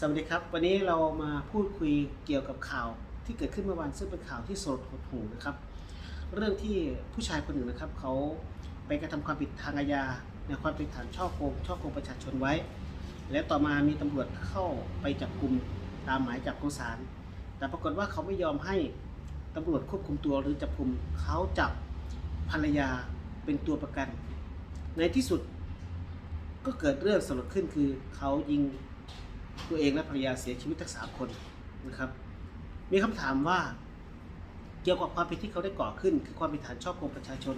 สวัสดีครับ วันนี้เรามาพูดคุยเกี่ยวกับข่าวที่เกิดขึ้นเมื่อวานซึ่งเป็นข่าวที่สลดหดหูนะครับ เรื่องที่ผู้ชายคนหนึ่งนะครับเขาไปกระทำความผิดทางอาญาในความผิดฐานช่อโกงช่อโกงประชาชนไว้ และต่อมามีตำรวจเข้าไปจับกลุ่มตามหมายจับของศาลแต่ปรากฏว่าเขาไม่ยอมให้ตำรวจควบคุมตัวหรือจับกลุ่มเขาจับภรรยาเป็นตัวประกัน ในที่สุดก็เกิดเรื่องสลดขึ้นคือเขายิง ตัวเองและภรรยาเสียชีวิตทั้งสามคนนะครับ มีคำถามว่าเกี่ยวกับความผิดที่เขาได้ก่อขึ้น คือความผิดฐานช่อโกงประชาชน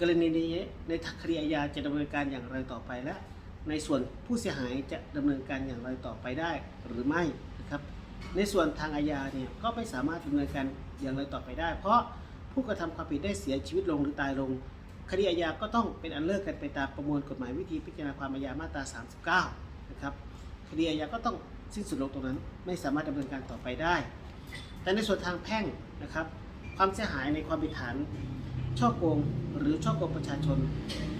กรณีนี้ในทางคดีอาญาจะดำเนินการอย่างไรต่อไปและ ในส่วนผู้เสียหายจะดำเนินการอย่างไรต่อไปได้หรือไม่นะครับ ในส่วนทางอาญาเนี่ยก็ไม่สามารถดำเนินการอย่างไรต่อไปได้ เพราะผู้กระทำความผิดได้เสียชีวิตลงหรือตายลง คดีอาญาก็ต้องเป็นอันเลิกกันไปตามประมวลกฎหมายวิธีพิจารณาความอาญามาตรา 39 นะครับ คดีอาญาก็ต้องสิ้นสุดลงตรงนั้น ไม่สามารถดำเนินการต่อไปได้ แต่ในส่วนทางแพ่งนะครับ ความเสียหายในความผิดฐานช่อโกงหรือช่อโกงประชาชน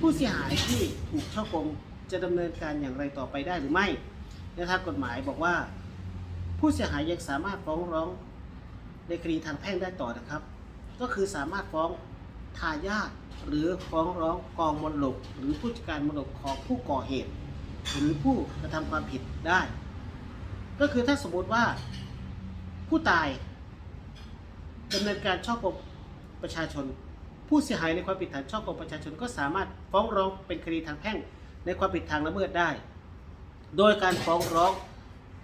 ผู้เสียหายที่ถูกช่อโกงจะดำเนินการอย่างไรต่อไปได้หรือไม่ในทางกฎหมายบอกว่า ผู้เสียหายยังสามารถฟ้องร้องในคดีทางแพ่งได้ต่อนะครับ ก็คือสามารถฟ้องทายาทหรือฟ้องร้องกองมรดกหรือผู้จัดการมรดกของผู้ก่อเหตุ หรือผู้กระทำความผิดได้ ก็คือถ้าสมมติว่าผู้ตายดำเนินการช่อกงประชาชน ผู้เสียหายในความผิดฐานช่อกงประชาชนก็สามารถฟ้องร้องเป็นคดีทางแพ่งในความผิดทางละเมิดได้ โดยการฟ้องร้อง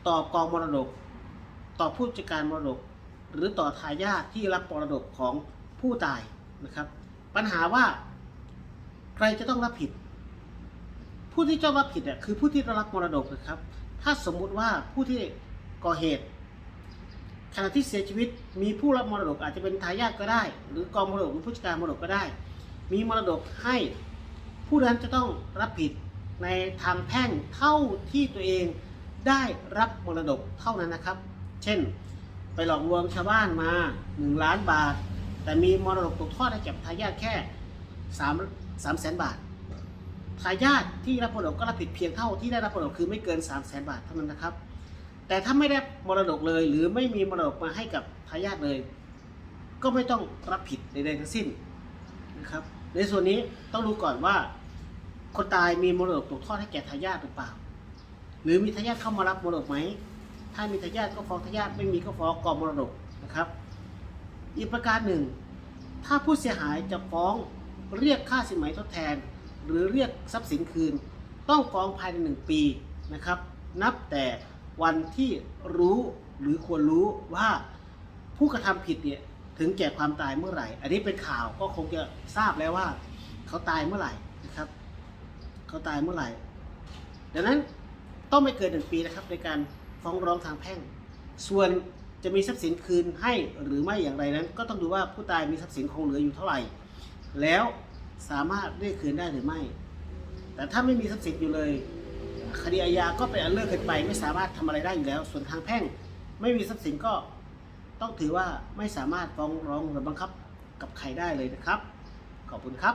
ต่อกองมรดก ต่อผู้จัดการมรดก หรือต่อทายาทที่รับมรดกของผู้ตายนะครับ ปัญหาว่าใครจะต้องรับผิด ผู้ที่จะรับผิดเนี่ยคือผู้ที่ได้รับมรดกนะครับ ถ้าสมมุติว่าผู้ที่ก่อเหตุขณะที่เสียชีวิตมีผู้รับมรดกอาจจะเป็นทายาทก็ได้ หรือกองมรดกหรือผู้จัดการมรดกก็ได้ มีมรดกให้ผู้นั้นจะต้องรับผิดในทางแพ่งเท่าที่ตัวเองได้รับมรดกเท่านั้นนะครับ เช่น ไปหลอกลวงชาวบ้านมา 1 ล้านบาท แต่มีมรดกตกทอดให้แก่ทายาทแค่3 3แสนบาท ทายาทที่รับมรดกก็รับผิดเพียงเท่าที่ได้รับมรดกคือไม่เกิน3 0 0แสนบาทเท่านั้นนะครับ แต่ถ้าไม่ได้มรดกเลย หรือไม่มีมรดกมาให้กับทายาทเลย ก็ไม่ต้องรับผิดใดๆทั้งสิ้นนะครับ ในส่วนนี้ต้องรู้ก่อนว่า คนตายมีมรดกตกทอดให้แก่ทายาทหรือเปล่า หรือมีทายาทเข้ามารับมรดกไหมถ้ามีทายาทก็ฟ้องทายาทไม่มีก็ฟ้องกองมรดกนะครับ อีกประการหนึ่ง ถ้าผู้เสียหายจะฟ้องเรียกค่าสินไหมทดแทน หรือเรียกทรัพย์สินคืน ต้องฟ้องภายในหนึ่งปีนะครับ นับแต่วันที่รู้หรือควรรู้ว่าผู้กระทำผิดเนี่ยถึงแก่ความตายเมื่อไหร่ อันนี้เป็นข่าวก็คงจะทราบแล้วว่า เขาตายเมื่อไหร่นะครับ เขาตายเมื่อไหร่ ดังนั้นต้องไม่เกินหนึ่งปีนะครับ ในการฟ้องร้องทางแพ่ง ส่วนจะมีทรัพย์สินคืนให้หรือไม่อย่างไรนั้น ก็ต้องดูว่าผู้ตายมีทรัพย์สินคงเหลืออยู่เท่าไหร่ แล้ว สามารถเรียกคืนได้หรือไม่ แต่ถ้าไม่มีทรัพย์สินอยู่เลย คดีอาญาก็เป็นอันเลิกกันไป ไม่สามารถทำอะไรได้อยู่แล้ว ส่วนทางแพ่ง ไม่มีทรัพย์สินก็ต้องถือว่าไม่สามารถฟ้องร้องหรือบังคับกับใครได้เลยนะครับ ขอบคุณครับ